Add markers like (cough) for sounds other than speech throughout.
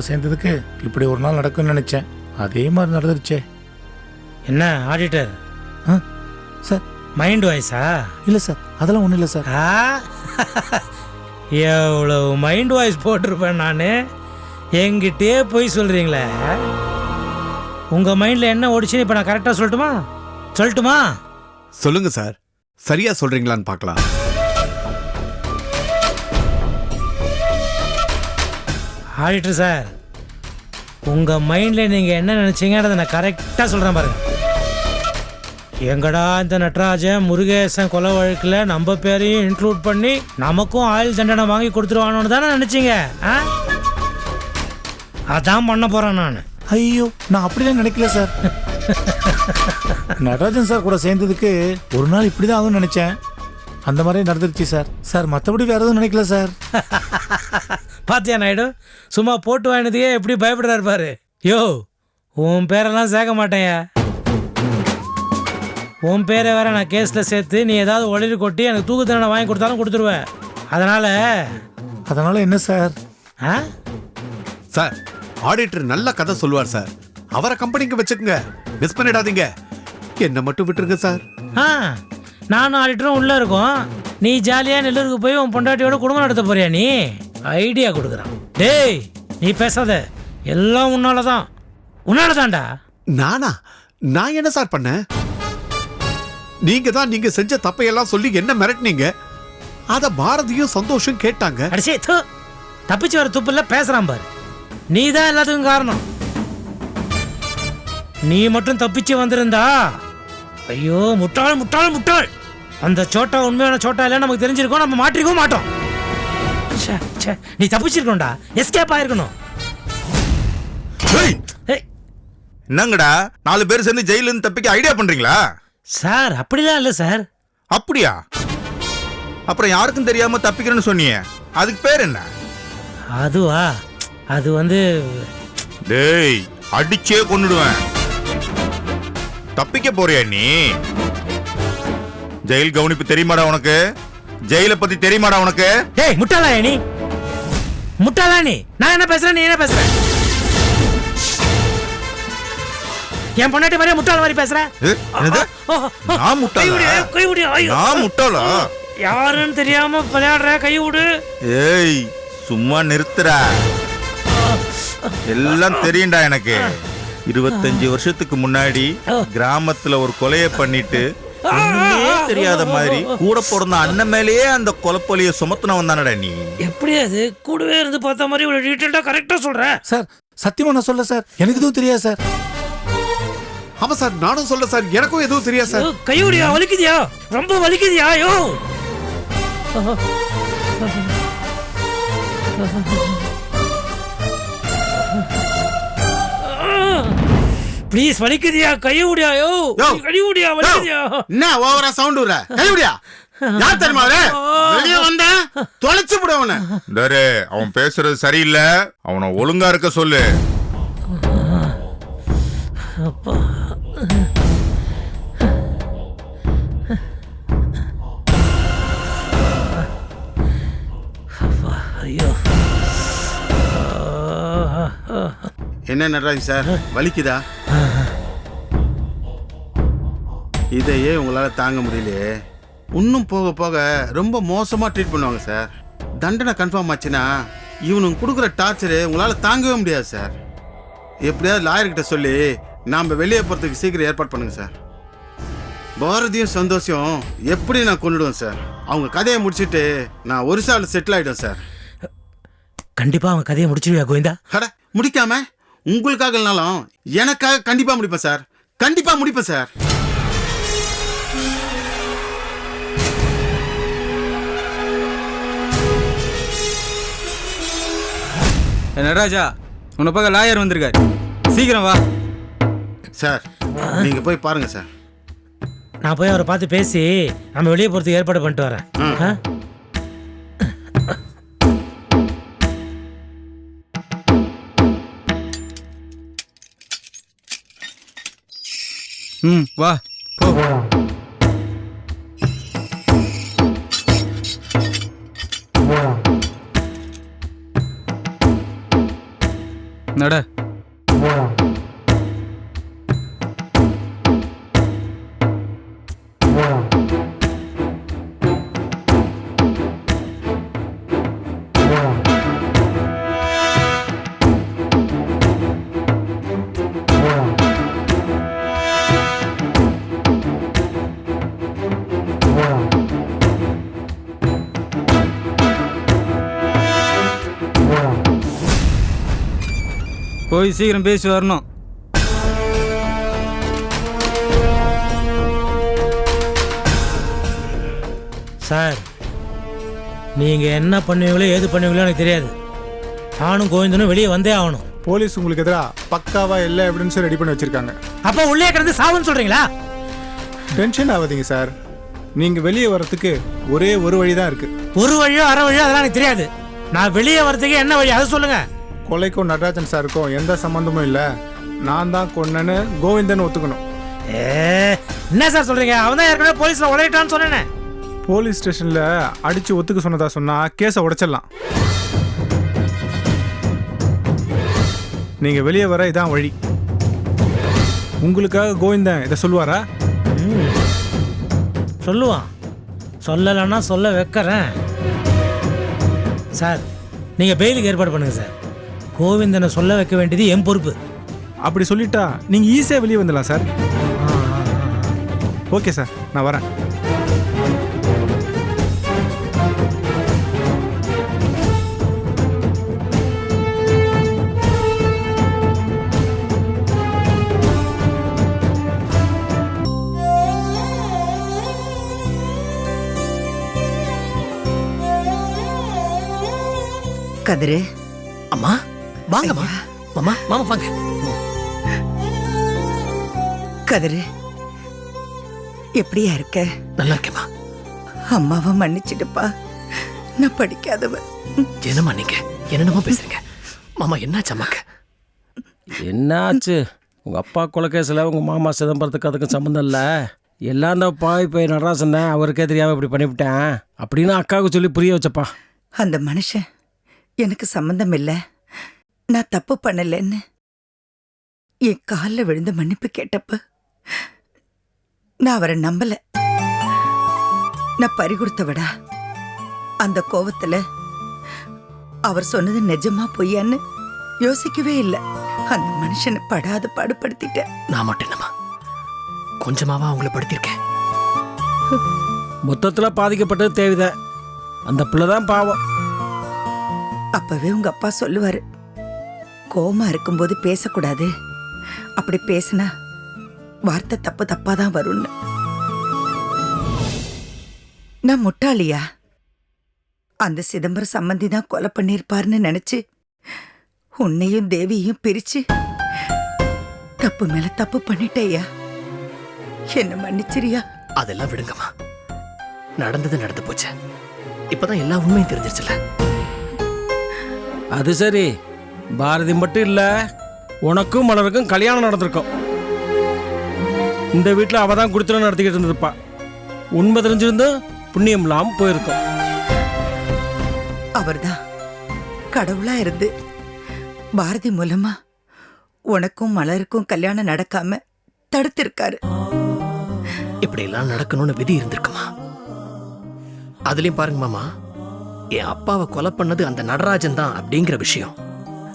நடராஜனோட சேர்ந்ததுக்கு இப்படி ஒரு நாள் நடக்கும்னு நினைச்சேன். அதே மாதிரி நடந்துருச்சே. என்ன ஆடிட்டர்? ஆ? சார். மைண்ட் வாய்ஸா? இல்லை சார் அதெல்லாம் ஒன்றும் இல்லை சார். ஆ? எவ்வளவு மைண்ட் வாய்ஸ் போட்டிருப்பேன் நான். என்கிட்டயே போய் சொல்கிறீங்களே உங்கள் மைண்டில் என்ன ஓடிச்சுன்னு இப்போ நான் கரெக்டாக சொல்லட்டுமா? சொல்லட்டுமா? சொல்லுங்க சார். சரியா சொல்றீங்களான்னு பார்க்கலாம். ஆடிட்டர் சார் உங்கள் மைண்டில் நீங்கள் என்ன நினச்சிங்கன்றதை நான் கரெக்டாக சொல்கிறேன் பாருங்க. எங்கடா இந்த நடராஜன் முருகேசன் கொலை வழக்கில் நம்ம பேரையும் இன்க்ளூட் பண்ணி நமக்கும் ஆயுள் தண்டனை வாங்கி கொடுத்துருவானோன்னு தானே நினச்சிங்க ஆ? அதான் பண்ண போகிறேன் நான். ஐயோ நான் அப்படிலாம் நினைக்கல சார் நடராஜன் சார் கூட சேர்ந்ததுக்கு ஒரு நாள் இப்படி தான் ஆகும்னு நினச்சேன். அந்த மாதிரி நடந்துருச்சு சார் சார் மற்றபடி வேறு எதுவும் நினைக்கல சார் பாத்தியா நாயுடு? சும்மா போட்டு வாங்கினதுக்கே எப்படி பயப்படுறாரு பாரு. யோ உன் பேரெல்லாம் சேர்க்க மாட்டேயா உன் பேரை வேற நான் கேஸில் சேர்த்து நீ ஏதாவது ஒளிரி கொட்டி எனக்கு தூக்கு தண்டனை வாங்கி கொடுத்தாலும் கொடுத்துருவேன் அதனால அதனால என்ன சார்? ஆ? சார் ஆடிட்டர் நல்ல கதை சொல்லுவார் சார். அவரை கம்பெனிக்கு வச்சுக்கோங்க. மிஸ் பண்ணிடாதீங்க. என்ன மட்டும் விட்டுருங்க சார். ஆ நானும் ஆடிட்டரும் உள்ளே இருக்கோம். நீ ஜாலியாக நெல்லூருக்கு போய் உன் பொண்டாட்டியோட குடும்பம் நடத்த போறியா நீ? ஐடியா கொடுக்குறான். டேய் நீ பேசாத. எல்லாம் உன்னால தான் உன்னால தான்டா நானா? நான் என்ன சார் பண்ணேன்? நீங்க தான் நீங்க செஞ்ச தப்பையெல்லாம் சொல்லி என்ன மிரட்டினீங்க? அத பாரதியும் சந்தோஷம் கேட்டாங்க. அடிச்சே தூ. தப்பிச்சு வர துப்புல பேசுறான் பாரு. நீ தான் எல்லாத்துக்கும் காரணம். நீ மட்டும் தப்பிச்சு வந்திருந்தா? ஐயோ முட்டாள் முட்டாள் முட்டாள். அந்த சோட்டா உண்மையான சோட்டா இல்ல நமக்கு தெரிஞ்சிருக்கோம் நம்ம மாட்டிருக்கவும் மாட்டோம். நீ தப்பிச்சிருக்கணும்டா எஸ்கேப் ஆயிருக்கணும் என்னங்கடா நாலு பேர் சேர்ந்து ஜெயில இருந்து தப்பிக்க ஐடியா பண்றீங்களா சார் அப்படிலாம் இல்லை சார் அப்படியா அப்புறம் யாருக்கும் தெரியாம தப்பிக்கிறேன்னு சொன்னீங்க அதுக்கு பேர் என்ன அதுவா அது வந்து டேய் அடிச்சே கொன்னுடுவேன் தப்பிக்க போறியா நீ ஜெயில் கவனிப்பு தெரியுமாடா உனக்கு ஜெயில பத்தி தெரியுமாடா உனக்கு? டேய் முட்டாளா நீ? முட்டாளா நீ? நான் என்ன பேசுறேன்? நீ என்ன பேசுற? என் பொண்டாட்டி மாதிரியே முட்டாள் மாதிரி பேசுற? நான் முட்டாளா? கை விடு. நான் முட்டாளா? யாருன்னு தெரியாம விளையாடுற? கை விடு ஏய் சும்மா நிறுத்துறா. எல்லாம் தெரியும்டா எனக்கு. இருபத்தஞ்சு வருஷத்துக்கு முன்னாடி கிராமத்துல ஒரு கொலைய பண்ணிட்டு ஒண்ணுமே தெரியாத மாதிரி கூட பிறந்த அண்ணன் மேலேயே அந்த கொலைப்பொலிய சுமத்துனவன் தானடா நீ? எப்படி அது? கூடவே இருந்து பார்த்த மாதிரி இவ்வளவு டீட்டெயில்டா கரெக்டா சொல்ற. சார் சத்தியமா நான் சொல்ல சார். எனக்கு எதுவும் தெரியாது சார். ஆமா சார் நானும் சொல்ல சார். எனக்கும் எதுவும் தெரியாது சார். ஐயோ, கை விடியா வலிக்குதியா? ரொம்ப வலிக்குதியா ஐயோ ப்ளீஸ் வலிக்குதியா? கை விடியா யோ. கை விடியா வலிக்குதியா? என்ன ஓவரா சவுண்ட் விடுற? கைவிடியா யார் தெரியுமா அவரு? வெளியே வந்த? தொலைச்சு விடு அவனை. டரே அவன் பேசுறது சரியில்லை. அவனை ஒழுங்கா இருக்க சொல்லு. ஐயோ. என்ன நடராஜ் சார்? வலிக்குதா? இதையே உங்களால தாங்க முடியலையே. இன்னும் போக போக ரொம்ப மோசமா ட்ரீட் பண்ணுவாங்க சார் தண்டனை கன்ஃபார்ம் ஆச்சுன்னா இவனுங்க கொடுக்குற டார்ச்சரு உங்களால தாங்கவே முடியாது சார் எப்படியாவது லாயர்கிட்ட சொல்லி நாம் வெளியே போகிறதுக்கு சீக்கிரம் ஏற்பாடு பண்ணுங்க சார் பாரதியும் சந்தோஷம் எப்படி நான் கொண்டுடுவேன் சார் அவங்க கதையை முடிச்சிட்டு நான் ஒரு சால் செட்டில் ஆகிடுவேன் சார் கண்டிப்பா அவன் கதையை முடிச்சிருவியா கோவிந்தா? அட முடிக்காம உங்களுக்காக இல்லைனாலும் எனக்காக கண்டிப்பா முடிப்பேன் சார் கண்டிப்பா முடிப்பேன் சார் நடராஜா உன்னை பார்க்க லாயர் வந்திருக்காரு. சீக்கிரம் வா. சார் நீங்க போய் பாருங்க சார். நான் போய் அவரை பார்த்து பேசி நம்ம வெளியே போறதுக்கு ஏற்பாடு பண்ணிட்டு வரேன். ஆ? ம் வா போ. நட. போய் சீக்கிரம் பேசி வரணும். சார் நீங்கள் என்ன பண்ணுவீங்களோ ஏது பண்ணுவீங்களோ எனக்கு தெரியாது. நானும் கோவிந்தனும் வெளியே வந்தே ஆகணும். போலீஸ் உங்களுக்கு எதிராக பக்காவா எல்லா எவிடன்ஸும் ரெடி பண்ணி வச்சிருக்காங்க. அப்போ உள்ளே கிடந்து சாவுன்னு சொல்கிறீங்களா டென்ஷன் ஆகாதீங்க சார் நீங்க வெளியே வரதுக்கு ஒரே ஒரு வழி தான் இருக்கு. ஒரு வழியோ அரை வழியோ அதெல்லாம் எனக்கு தெரியாது. நான் வெளியே வரதுக்கு என்ன வழி? அதை சொல்லுங்கள் கொலைக்கும் நடராஜன் சாருக்கும் எந்த சம்மந்தமும் இல்லை. நான் தான் கொன்னேன்னு கோவிந்தன் ஒத்துக்கணும். ஏ என்ன சார் சொல்கிறீங்க அவன் தான் ஏற்கனவே போலீஸில் உழையிட்டான்னு சொன்னேனே. போலீஸ் ஸ்டேஷன்ல அடிச்சு ஒத்துக்க சொன்னதா சொன்னா கேஸை உடைச்சிடலாம். நீங்க வெளியே வர இதான் வழி. உங்களுக்காக கோவிந்தன் இதை சொல்லுவாரா? சொல்லுவான். சொல்லலைன்னா சொல்ல வைக்கிறேன். சார் நீங்கள் பெயிலுக்கு ஏற்பாடு பண்ணுங்கள் சார். கோவிந்தனை சொல்ல வைக்க வேண்டியது என் பொறுப்பு. அப்படி சொல்லிட்டா நீங்க ஈஸியா வெளியே வந்துடலாம் சார். Okay sir. நான் வரேன். கதிரு அம்மா? வாங்கம்மா. மாமா மாமா வாங்க. கதிரு எப்படியா இருக்க? நல்லா இருக்கேம்மா. அம்மாவை மன்னிச்சிடுப்பா. நான் படிக்காதவ என்னம்மா நீங்க? என்னென்னமோ பேசுறீங்க. மாமா என்னாச்சு அம்மாக்கு? என்னாச்சு? உங்க அப்பா கொலைகேசில் உங்க மாமா சிதம்பரத்துக்கு அதுக்கு சம்மந்தம் இல்லை. எல்லாம் அந்த பாய் போய் நடராசன் அவருக்கே தெரியாம இப்படி பண்ணிவிட்டேன். அப்படின்னு அக்காவுக்கு சொல்லி புரிய வச்சப்பா. அந்த மனுஷன் எனக்கு சம்மந்தம் இல்லை. நான் தப்பு பண்ணலன்னு. என் காலில் விழுந்து மன்னிப்பு கேட்டப்ப நான் அவரை நம்பல. நான் பறி கொடுத்தவடா அந்த கோவத்துல அவர் சொன்னது நிஜமா பொய்யான்னு யோசிக்கவே இல்லை. அந்த மனுஷனை படாத பாடுபடுத்திட்டேன். நான் மட்டும் என்னம்மா கொஞ்சமாவா அவங்கள படுத்திருக்கேன். மொத்தத்தில் பாதிக்கப்பட்டது தேவைதான் அந்த பிள்ளை தான் பாவம். அப்பவே உங்க அப்பா சொல்லுவாரு கோமா இருக்கும்போது பேசக்கூடாது. அப்படி பேசினா வார்த்தை தப்பு தப்பா தான் வரும்னு. நான் முட்டாளியா? அந்த சிதம்பரம் சம்பந்தி தான் கொலை பண்ணியிருப்பாருன்னு நினைச்சு உன்னையும் தேவியையும் பிரிச்சு தப்பு மேல தப்பு பண்ணிட்டேயா? என்ன மன்னிச்சிரியா? அதெல்லாம் விடுங்கம்மா. நடந்தது நடந்து போச்சு. இப்பதான் எல்லா உண்மையும் தெரிஞ்சிருச்சுல அது சரி. பாரதி மட்டும் இல்லை உனக்கும் மலருக்கும் கல்யாணம் நடந்திருக்கும். இந்த வீட்டில் அவள் தான் குடுத்தனம் நடத்திக்கிட்டு இருந்திருப்பா உண்மை தெரிஞ்சிருந்தும் புண்ணியம் இல்லாமல் போயிருக்கோம். அவர்தான் கடவுளா இருந்து பாரதி மூலமா உனக்கும் மலருக்கும் கல்யாணம் நடக்காம தடுத்திருக்காரு. இப்படி எல்லாம் நடக்கணும்னு விதி இருந்திருக்குமா? அதுலயும் பாருங்க மாமா என் அப்பாவை கொலை பண்ணது அந்த நடராஜன் தான் அப்படிங்கிற விஷயம்.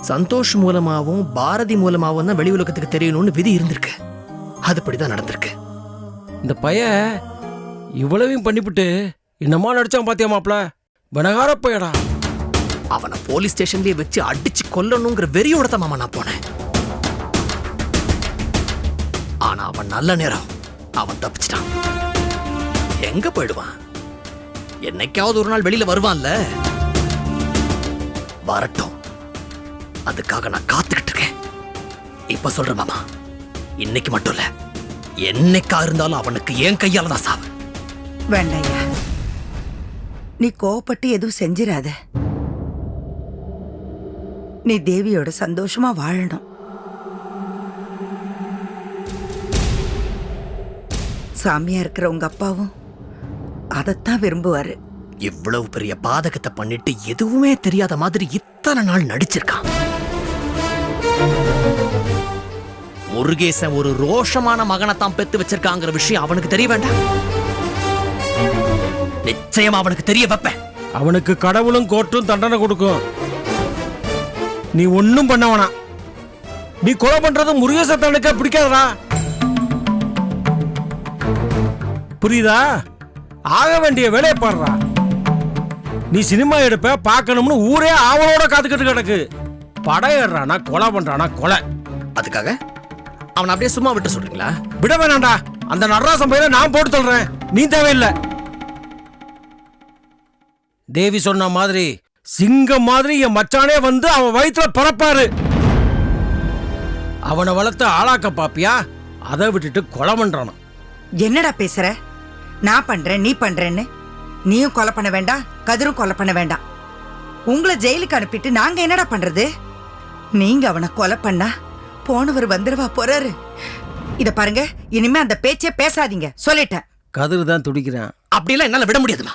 சந்தோஷ் மூலமாவும் பாரதி மூலமாவும் தான் வெளி உலகத்துக்கு தெரியணும்னு விதி இருந்திருக்கு. அதுபடிதான் நடந்திருக்கு. இந்த பையன் இவ்வளவையும் பண்ணிவிட்டு என்னமா நடிச்சான் பாத்தியா மாப்ள பனகார பையடா. அவனை போலீஸ் ஸ்டேஷன்லயே வச்சு அடிச்சு கொல்லணுங்கிற வெறியோட தான் மாமா நான் போனேன். ஆனா அவன் நல்ல நேரம். அவன் தப்பிச்சிட்டான். எங்க போயிடுவான்? என்னைக்காவது ஒரு நாள் வெளியில வருவான்ல? வரட்டும். அதுக்காக நான் காத்துக்கிட்டு இருக்கேன். இப்ப சொல்றேன் மாமா இன்னைக்கு மட்டும் இல்ல என்னைக்கா இருந்தாலும் அவனுக்கு என் கையால தான் சாவு. வேண்டாயா நீ கோவப்பட்டு எதுவும் செஞ்சிராத. நீ தேவியோட சந்தோஷமா வாழணும். சாமியா இருக்கிற உங்க அப்பாவும் அதைத்தான் விரும்புவாரு. இவ்வளவு பெரிய பாதகத்தை பண்ணிட்டு எதுவுமே தெரியாத மாதிரி இத்தனை நாள் நடிச்சிருக்கான். முருகேசன் ஒரு ரோஷமான மகனை தான் பெத்து வச்சிருக்காங்கிற விஷயம் அவனுக்கு தெரிய வேண்டாம். நிச்சயமா அவனுக்கு தெரிய வைப்பேன். அவனுக்கு கடவுளும் கோர்ட்டும் தண்டனை கொடுக்கும். நீ ஒன்னும் பண்ண வேணாம். நீ கொலை பண்றது முருகேசத்தனுக்கு பிடிக்காதடா. புரியுதா? ஆக வேண்டிய வேலையை பாடுறா. நீ சினிமா எடுப்ப பார்க்கணும்னு ஊரே ஆவலோட காத்துக்கிட்டு கிடக்கு. படம் ஏறுறானா கொலை பண்றானா கொலை. அதுக்காக? அவனை அப்படியே சும்மா விட்டு சொல்றீங்களா? விட வேணாம்டா. அந்த நடராசன் பையில நான் போட்டு சொல்றேன். நீ தேவையில்லை. தேவி சொன்ன மாதிரி சிங்கம் மாதிரி என் மச்சானே வந்து அவன் வயித்துல பறப்பாரு. அவனை வளர்த்து ஆளாக்க பாப்பியா? அதை விட்டுட்டு கொலை பண்றானாம் என்னடா பேசுற? நான் பண்றேன் நீ பண்றேன்னு? நீயும் கொலை பண்ண வேண்டாம் கதிரும் கொலை பண்ண வேண்டாம். உங்களை ஜெயிலுக்கு அனுப்பிட்டு நாங்க என்னடா பண்றது? நீங்க அவனை கொலை பண்ணா போனவர் வந்துருவா போறாரு. இத பாருங்க இனிமே அந்த பேச்சே பேசாதீங்க. சொல்லிட்டேன். கதிர் தான் துடிக்கிறான். அப்படிலாம் என்னால விட முடியாதுமா.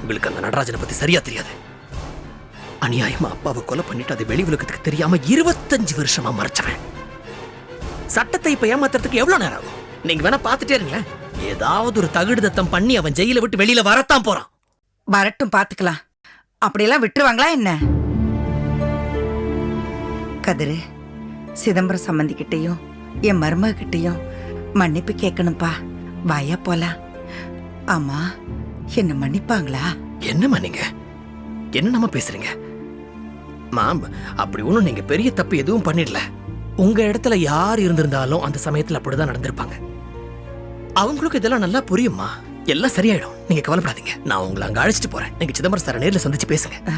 உங்களுக்கு அந்த நடராஜனை பத்தி சரியா தெரியாது. அநியாயமா அப்பாவை கொலை பண்ணிட்டு அது வெளி உலகத்துக்கு தெரியாம இருபத்தஞ்சு வருஷமா மறைச்சவன். சட்டத்தை இப்ப ஏமாத்துறதுக்கு எவ்வளவு நேரம் ஆகும்? நீங்க வேணா பாத்துட்டே இருங்களேன். ஏதாவது ஒரு தகுடுதத்தம் பண்ணி அவன் ஜெயில விட்டு வெளியில வரத்தான் போறான். வரட்டும் பாத்துக்கலாம் அப்படியெல்லாம் விட்டுருவாங்களா என்ன? கதிரு சிதம்பரம் சம்பந்திக்கிட்டையும் என் மருமகிட்டையும் மன்னிப்பு கேட்கணும்ப்பா வாயா போலாம் ஆமா என்ன மன்னிப்பாங்களா? என்னம்மா நீங்க? என்னமா பேசுறீங்க? மாம் அப்படி ஒண்ணும் நீங்க பெரிய தப்பு எதுவும் பண்ணிடல. உங்க இடத்துல யார் இருந்திருந்தாலும் அந்த சமயத்துல அப்படிதான் நடந்திருப்பாங்க. அவங்களுக்கு இதெல்லாம் நல்லா புரியுமா எல்லாம் சரியாயிடும். நீங்க கவலைப்படாதீங்க. நான் உங்களை அங்க அழைச்சிட்டு போறேன். நீங்க சிதம்பரம் சாரை நேர்ல சந்திச்சு பேசுங்க.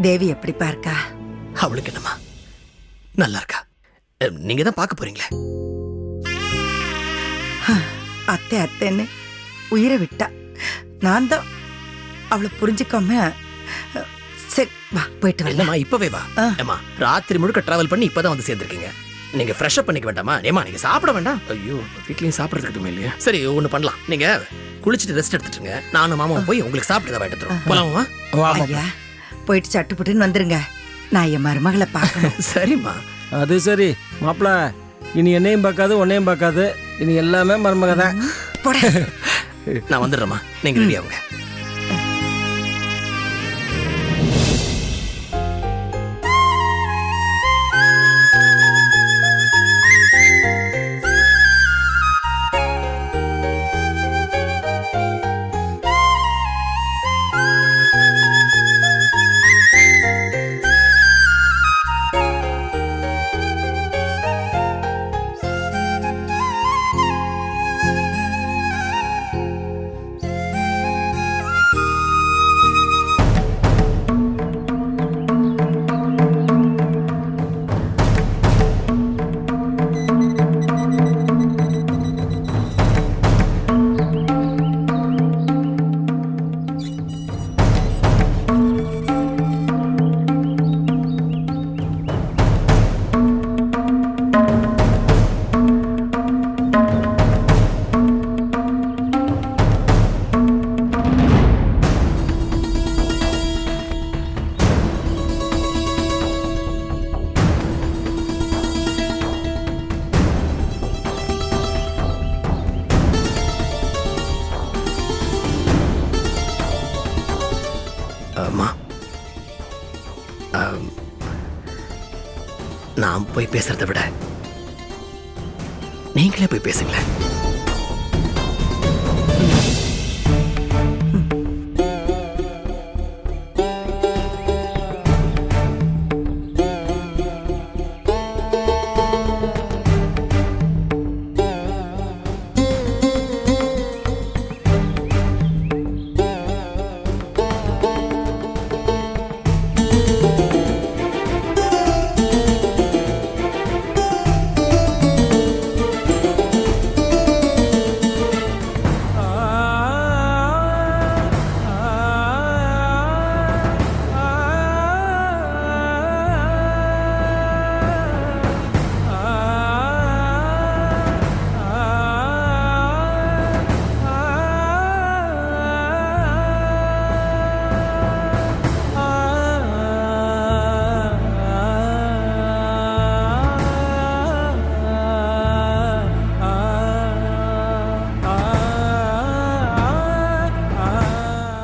தேவி எப்படிப்பா இருக்கா? அவளுக்கு என்னம்மா? நல்லா இருக்கா நீங்க தான் பார்க்க போறீங்களே அத்தை அத்தைன்னு உயிரை விட்டா நான் தான் அவளை புரிஞ்சுக்காம சரி வா போயிட்டு வரலாம் இப்பவே வா. ஆ. ஏம்மா ராத்திரி முழுக்க டிராவல் பண்ணி இப்பதான் வந்து சேர்ந்திருக்கீங்க. நீங்க ஃப்ரெஷ் அப் பண்ணிக்க வேண்டாமா? ஏமா நீங்க சாப்பிட வேண்டாம்? ஐயோ வீட்லயும் சாப்பிடறதுக்கு இல்லையா? சரி ஒண்ணு பண்ணலாம். நீங்க குளிச்சுட்டு ரெஸ்ட் எடுத்துட்டுங்க நானும் மாமாவும் போய் உங்களுக்கு சாப்பிட்டு வாங்கிட்டு வந்துரும் போலாமா போயிட்டு சட்டுப்புட்டுன்னு வந்துருங்க. நான் என் மருமகளை பார்க்கணும். (laughs) சரிம்மா. அது சரி. மாப்பிள இனி என்னையும் பார்க்காது உன்னையும் பார்க்காது. இனி எல்லாமே மருமக தான். போட. (laughs) நான் வந்துடுறேம்மா. நீங்க ரெடி ஆகுங்க. நான் போய் பேசுறதை விட நீங்களே போய் பேசுங்களேன்.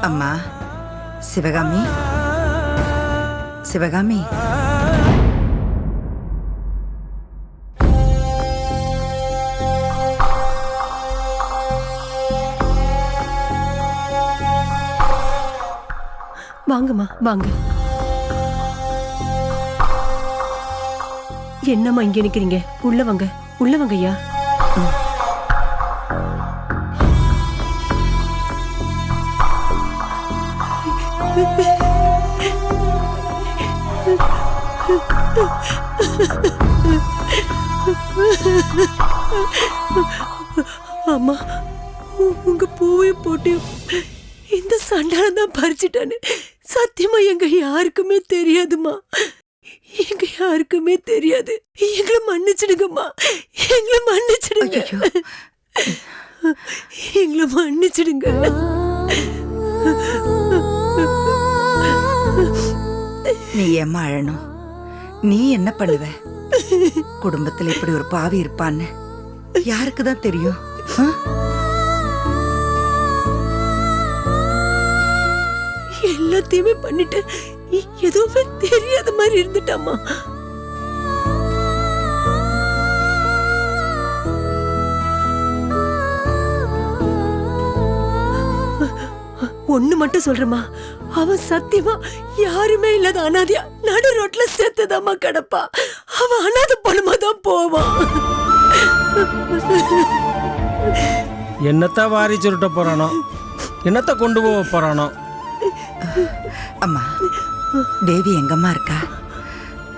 அம்மா சிவகாமி சிவகாமி. வாங்கம்மா வாங்க. என்னம்மா இங்க நிக்கிறீங்க? உள்ள வாங்க உள்ள வாங்க ஐயா அம்மா உங்க பூவையும் போட்டு இந்த சண்டாளம் தான் பறிச்சிட்டான்னு சத்தியமா எங்க யாருக்குமே தெரியாதுமா எங்க யாருக்குமே தெரியாது. எங்களை மன்னிச்சிடுங்கம்மா. எங்களை மன்னிச்சிடுங்க. எங்களை மன்னிச்சிடுங்க. நீ ஏம்மா அழணும்? நீ என்ன பண்ணுவ? குடும்பத்துல இப்படி ஒரு பாவி இருப்பான்னு. யாருக்கு தான் தெரியும்? எல்லாத்தையுமே பண்ணிட்டு எதுவுமே தெரியாத மாதிரி இருந்துட்டாமா ஒண்ணு மட்டும் சொல்றேம்மா. அவன் சத்தியமா யாருமே இல்லாத அனாதியா நடு ரோட்ல சேர்த்துதாம்மா கிடப்பா. அவன் அனாத பணமா தான் போவான். என்னத்த வாரி சுருட்ட போறானோ? என்னத்த கொண்டு போக போறானோ? அம்மா தேவி எங்கம்மா இருக்கா?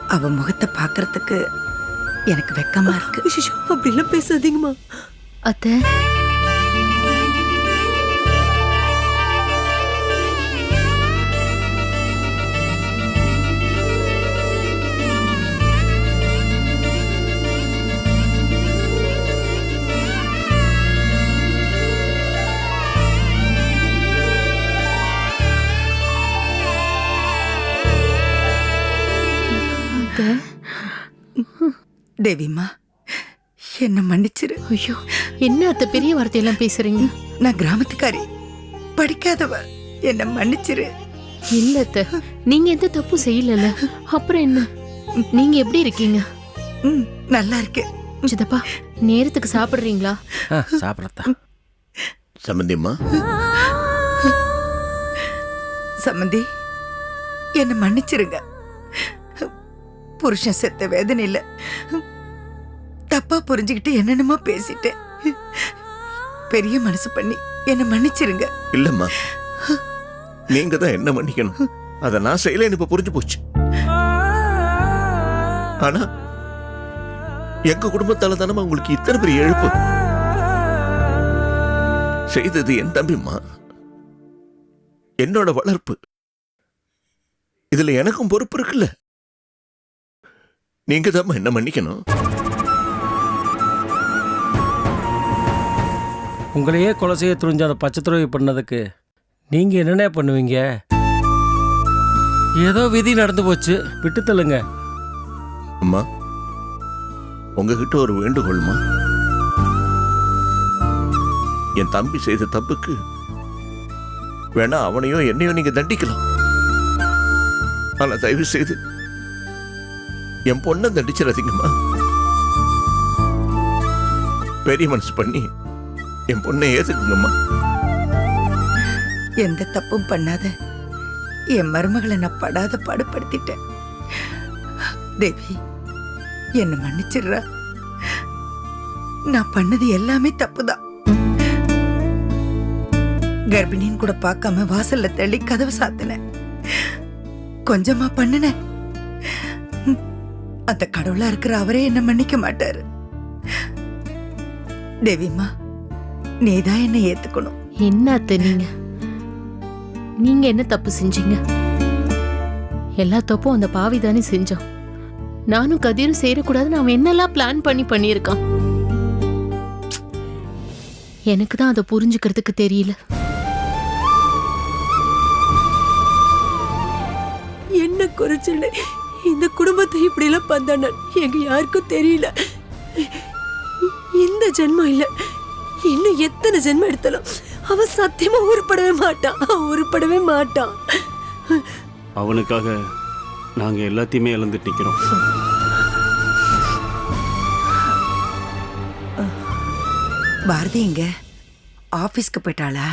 அவ முகத்தை பார்க்கறதுக்கு எனக்கு வெக்கமா இருக்கு. அப்படிலாம் பேசாதீங்கம்மா. அத்தை தேவிம்மா என்ன மன்னிச்சிரு. ஐயோ என்ன அத்தை பெரிய வார்த்தையெல்லாம் பேசுறீங்க? நான் கிராமத்துக்காரி படிக்காதவ என்ன மன்னிச்சிரு. இல்ல அத்தை நீங்க எந்த தப்பும் செய்யலல அப்புறம் என்ன? நீங்க எப்படி இருக்கீங்க? ம் நல்லா இருக்கேன் சித்தப்பா நேரத்துக்கு சாப்பிடுறீங்களா? சாப்பிடத்தா சம்பந்தியம்மா சம்மந்தி என்ன மன்னிச்சிருங்க. புருஷன் செத்த வேதனை இல்ல. தப்பா புரிஞ்சுக்கிட்டு என்னென்னமோ பேசிட்டேன். பெரிய மனசு பண்ணி என்ன மன்னிச்சிருங்க. இல்லம்மா. நீங்க தான் என்ன மன்னிக்கணும்? அதை நான் செய்யலன்னு இப்ப புரிஞ்சு போச்சு. ஆனா எங்க குடும்பத்தால தானே உங்களுக்கு இத்தனை பெரிய இழப்பு? செய்தது என் தம்பிம்மா. என்னோட வளர்ப்பு. இதுல எனக்கும் பொறுப்பு இருக்குல்ல? நீங்க தான் என்ன மன்னிக்கணும்? உங்களையே கொலை செய்ய துணிஞ்ச அந்த பச்சை துறவி பண்ணதுக்கு நீங்க என்னென்ன பண்ணுவீங்க? ஏதோ விதி நடந்து போச்சு. விட்டு தள்ளுங்க. அம்மா உங்ககிட்ட ஒரு வேண்டுகோள்மா? என் தம்பி செய்த தப்புக்கு வேணா அவனையோ என்னையோ நீங்க தண்டிக்கலாம். ஆனா தயவு செய்து என் பொண்ணை தண்டிச்சிடாதீங்கம்மா பெரிய மனசு பண்ணி என் பொண்ணை ஏத்துக்குங்கம்மா. எந்த தப்பும் பண்ணாத. என் மருமகளை நான் படாத பாடுபடுத்திட்டேன். தேவி என்ன மன்னிச்சிடுறா. நான் பண்ணது எல்லாமே தப்புதான் கர்ப்பிணின்னு கூட பார்க்காம வாசல்ல தள்ளி கதவு சாத்தினேன். கொஞ்சமா பண்ணினேன். அந்த கடவுளா இருக்கிற அவரே என்ன மன்னிக்க மாட்டாரு. தேவிம்மா நீதான் என்னை ஏத்துக்கணும். என்ன அத்தை நீங்க? நீங்க என்ன தப்பு செஞ்சீங்க? எல்லா தப்பும் அந்த பாவி தானே செஞ்சோம் நானும் கதிரும் சேரக்கூடாதுன்னு அவன் என்னெல்லாம் பிளான் பண்ணி பண்ணியிருக்கான். எனக்கு தான் அதை புரிஞ்சுக்கிறதுக்கு தெரியல. என்ன குறைச்சல்? இந்த குடும்பத்தை இப்படி எல்லாம் பந்தான எங்க யாருக்கும் தெரியல. இந்த ஜென்மம் இல்ல. இன்னும் எத்தனை ஜென்மம் எடுத்தாலும் அவன் சத்தியமா உருப்படவே மாட்டான் உருப்படவே மாட்டான் அவனுக்காக நாங்க எல்லாத்தையுமே இழந்துட்டு நிக்கிறோம். பாரதி எங்க? ஆபீஸ்க்கு போயிட்டாளா?